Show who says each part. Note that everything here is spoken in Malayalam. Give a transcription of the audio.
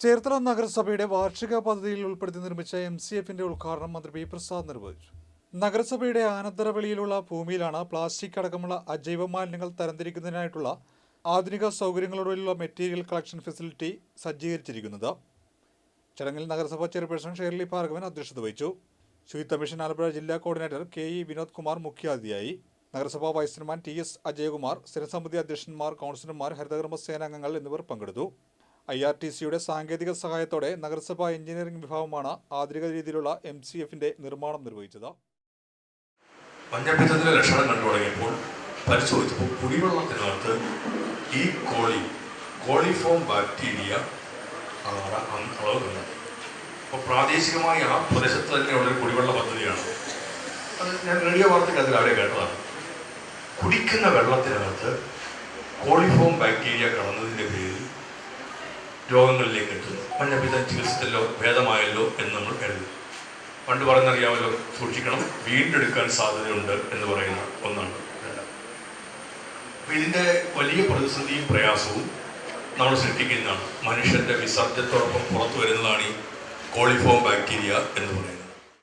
Speaker 1: ചേർത്തല നഗരസഭയുടെ വാർഷിക പദ്ധതിയിൽ ഉൾപ്പെടുത്തി നിർമ്മിച്ച എം സി എഫിന്റെ ഉദ്ഘാടനം മന്ത്രി പി പ്രസാദ് നിർവഹിച്ചു. നഗരസഭയുടെ ആനന്തരവെളിയിലുള്ള ഭൂമിയിലാണ് പ്ലാസ്റ്റിക് അടക്കമുള്ള അജൈവ മാലിന്യങ്ങൾ തരംതിരിക്കുന്നതിനായിട്ടുള്ള ആധുനിക സൗകര്യങ്ങളോടുള്ള മെറ്റീരിയൽ കളക്ഷൻ ഫെസിലിറ്റി സജ്ജീകരിച്ചിരിക്കുന്നത്. ചടങ്ങിൽ നഗരസഭാ ചെയർപേഴ്സൺ ഷേർലി ഭാർഗവൻ അധ്യക്ഷത വഹിച്ചു. ശുചിത്വ മിഷൻ ആലപ്പുഴ ജില്ലാ coordinator K E Vinod Kumar മുഖ്യാതിഥിയായി. നഗരസഭാ vice chairman T S Ajayakumar സ്ഥിരസമിതി അധ്യക്ഷന്മാർ കൗൺസിലർമാർ ഹരിതകർമ്മ സേനാംഗങ്ങൾ എന്നിവർ പങ്കെടുത്തു. ഐ ആർ ടി സിയുടെ സാങ്കേതിക സഹായത്തോടെ നഗരസഭാ എഞ്ചിനീയറിംഗ് വിഭാഗമാണ് ആധുനിക രീതിയിലുള്ള എം സി എഫിന്റെ നിർമ്മാണം നിർവഹിച്ചത്.
Speaker 2: മഞ്ഞപ്പിത്തത്തിന്റെ ലക്ഷണം കണ്ടു തുടങ്ങിയപ്പോൾ പരിശോധിച്ചപ്പോൾ കുടിവെള്ളത്തിനകത്ത് ഈ കോളി കോളിഫോം ബാക്ടീരിയ ആണ് അളവ് കണ്ടത് അപ്പോൾ പ്രാദേശികമായി ആ പ്രദേശത്ത് തന്നെയുള്ളൊരു കുടിവെള്ള പദ്ധതിയാണ്. അത് ഞാൻ റേഡിയോ വാർത്തയ്ക്ക് രാവിലെ കേട്ടതാണ്. കുടിക്കുന്ന വെള്ളത്തിനകത്ത് കോളിഫോം ബാക്ടീരിയ കടന്നതിന്റെ പേരിൽ രോഗങ്ങളിലേക്ക് എത്തുന്നു. പണ്ടപിതം ചികിത്സിച്ചല്ലോ ഭേദമായല്ലോ എന്ന് നമ്മൾ കരുതുന്നു പണ്ട് പറഞ്ഞറിയാമല്ലോ സൂക്ഷിക്കണം വീണ്ടെടുക്കാൻ സാധ്യതയുണ്ട് എന്ന് പറയുന്ന ഒന്നാണ്. ഇതിന്റെ വലിയ പ്രതിസന്ധിയും പ്രയാസവും നമ്മൾ സൃഷ്ടിക്കുന്നതാണ്. മനുഷ്യന്റെ വിസർജ്യത്തോടൊപ്പം പുറത്തു വരുന്നതാണ് ഈ കോളിഫോം ബാക്ടീരിയ എന്ന് പറയുന്നത്.